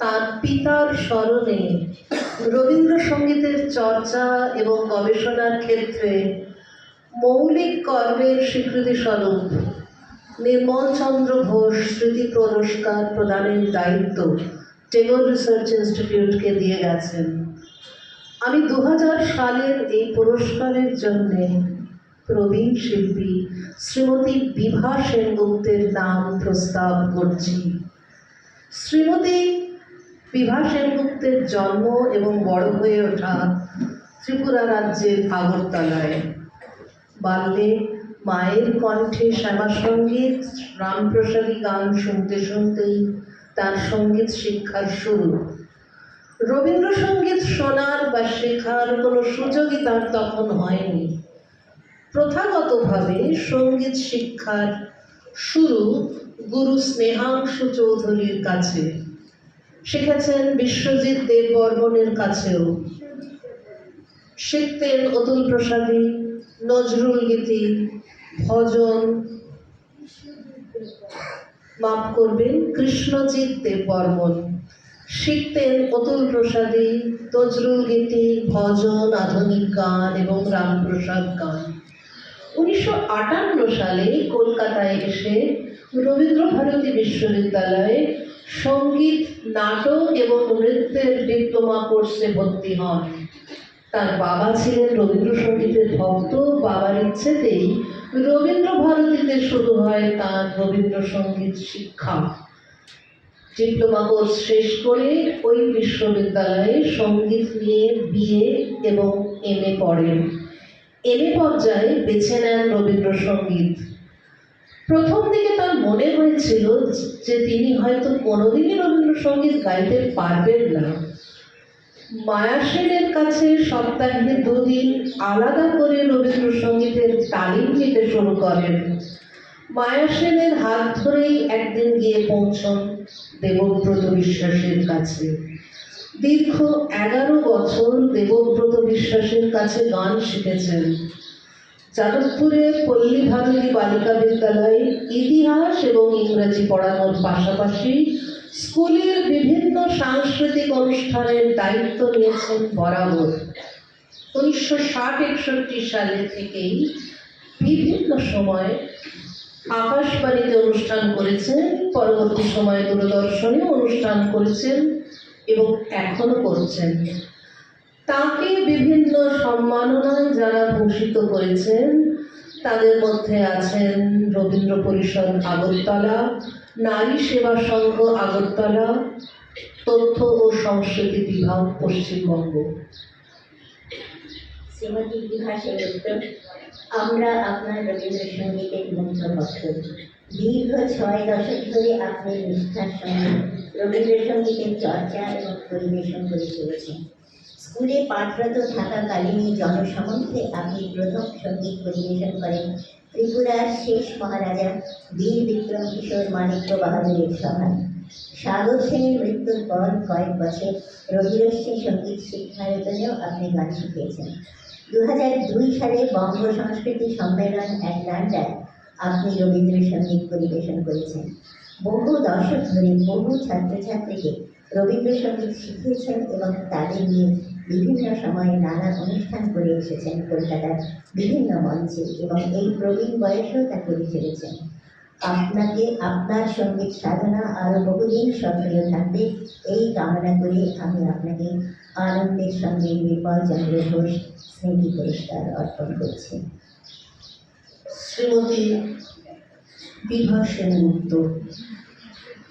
তার পিতার স্মরণে রবীন্দ্রসঙ্গীতের চর্চা এবং গবেষণার ক্ষেত্রে মৌলিক কর্মের স্বীকৃতি স্বরূপ নির্মল চন্দ্র ঘোষ স্মৃতি পুরস্কার প্রদানের দায়িত্ব টেগর রিসার্চ ইনস্টিটিউটকে দিয়ে গেছেন। আমি দু হাজার সালের এই পুরস্কারের জন্যে প্রবীণ শিল্পী শ্রীমতী বিভা সেনগুপ্তের নাম প্রস্তাব করছি। শ্রীমতী বিভা সেনগুপ্তের জন্ম এবং বড় হয়ে ওঠা ত্রিপুরা রাজ্যের আগরতলায়। বাল্যে মায়ের কণ্ঠে শ্যামাসঙ্গীত রামপ্রসাদী গান শুনতে শুনতেই তার সংগীত শিক্ষার শুরু। রবীন্দ্রসঙ্গীত শোনার বা শেখার কোনো সুযোগই তার তখন হয়নি। প্রথাগতভাবে সংগীত শিক্ষার শুরু গুরু স্নেহাংশু চৌধুরীর কাছে। শিখেছেন বিশ্বজিৎ দেব বর্মনের কাছেও। শিখতেন অতুল প্রসাদী, নজরুল গীতি, ভজন। মাফ করবেন, কৃষ্ণজিৎ দেব বর্মন শিখতেন অতুল প্রসাদী, নজরুল গীতি, ভজন, আধুনিক গান এবং রামপ্রসাদ গান। উনিশশো আটান্ন সালে কলকাতায় এসে রবীন্দ্র ভারতী বিশ্ববিদ্যালয়ে সংগীত, নাটক এবং নৃত্যের ডিপ্লোমা কোর্সে ভর্তি হন। তার বাবা ছিলেন রবীন্দ্রসঙ্গীতের ভক্ত। বাবার ইচ্ছেতেই রবীন্দ্র ভারতীতে শুরু হয় তার রবীন্দ্রসঙ্গীত শিক্ষা। ডিপ্লোমা কোর্স শেষ করে ওই বিশ্ববিদ্যালয়ে সংগীত নিয়ে বিএ এবং এম এ পড়েন। এম এ পর্যায়ে বেছে নেন রবীন্দ্রসঙ্গীত। প্রথম দিকে তার মনে হয়েছিল যে তিনি হয়তো কোনোদিনই রবীন্দ্রসঙ্গীত গাইতে পারবেন না। মায়া সেনের কাছে সপ্তাহে দুদিন আলাদা করে রবীন্দ্রসঙ্গীতের তালিম নিতে শুরু করেন। মায়া সেনের হাত ধরেই একদিন গিয়ে পৌঁছন দেবব্রত বিশ্বাসের কাছে। দীর্ঘ এগারো বছর দেবব্রত বিশ্বাসের কাছে গান শিখেছেন। যাদবপুরের পল্লী ভারতী বালিকা বিদ্যালয়ে ইতিহাস এবং ইংরেজি পড়ানোর পাশাপাশি স্কুলের বিভিন্ন সাংস্কৃতিক অনুষ্ঠানের দায়িত্ব নিয়েছেন বরাবর। উনিশশো ষাট একষট্টি সালে থেকেই বিভিন্ন সময় আকাশবাণীতে অনুষ্ঠান করেছেন, পরবর্তী সময়ে দূরদর্শনে অনুষ্ঠান করেছেন এবং এখনও করছেন। তাকে বিভিন্ন সম্মাননায় যারা ভূষিত করেছেন তাদের মধ্যে আছেন রবীন্দ্র পরিষদ আগরতলা, নারী সেবা সংঘ আগরতলা, তথ্য ও সংস্কৃতি বিভাগ পশ্চিমবঙ্গ। আমরা আপনার রবীন্দ্রসঙ্গীতের মুগ্ধ ভক্ত দীর্ঘ ছয় দশক ধরে আপনি নিষ্ঠার সঙ্গে রবীন্দ্রসঙ্গীতের চর্চা এবং পরিবেশন করে চলেছেন। স্কুলে পাঠরত থাকাকালীনই জনসমক্ষে আপনি প্রথম সংগীত পরিবেশন করেন। ত্রিপুরার শেষ মহারাজা বীর বিক্রম কিশোর মাণিক্য বাহাদুরের সভায়। সাগর সেনের মৃত্যুর পর কয়েক বছর রবিরশ্মী সংগীত শিক্ষায়তনেও আপনি গান শিখিয়েছেন। দু হাজার দুই সালে বঙ্গ সংস্কৃতি সম্মেলন অ্যাটলান্টায় আপনি রবীন্দ্রসঙ্গীত পরিবেশন করেছেন। বহু দশক ধরে বহু ছাত্রছাত্রীকে রবীন্দ্রসঙ্গীত শিখিয়েছেন এবং তাদের নিয়ে বিভিন্ন সময়ে নানা অনুষ্ঠান করে এসেছেন কলকাতার বিভিন্ন মঞ্চে এবং এই প্রবীণ বয়সেও তা করে চলেছেন। আপনাকে আপনার সংগীত সাধনা আরও বহুদিন সক্রিয় থাকবে, এই কামনা করে আমি আপনাকে আনন্দের সঙ্গে বিপল চন্দ্র ঘোষ স্মৃতি পুরস্কার অর্পণ করছি। শ্রীমতী বিভা সেনগুপ্ত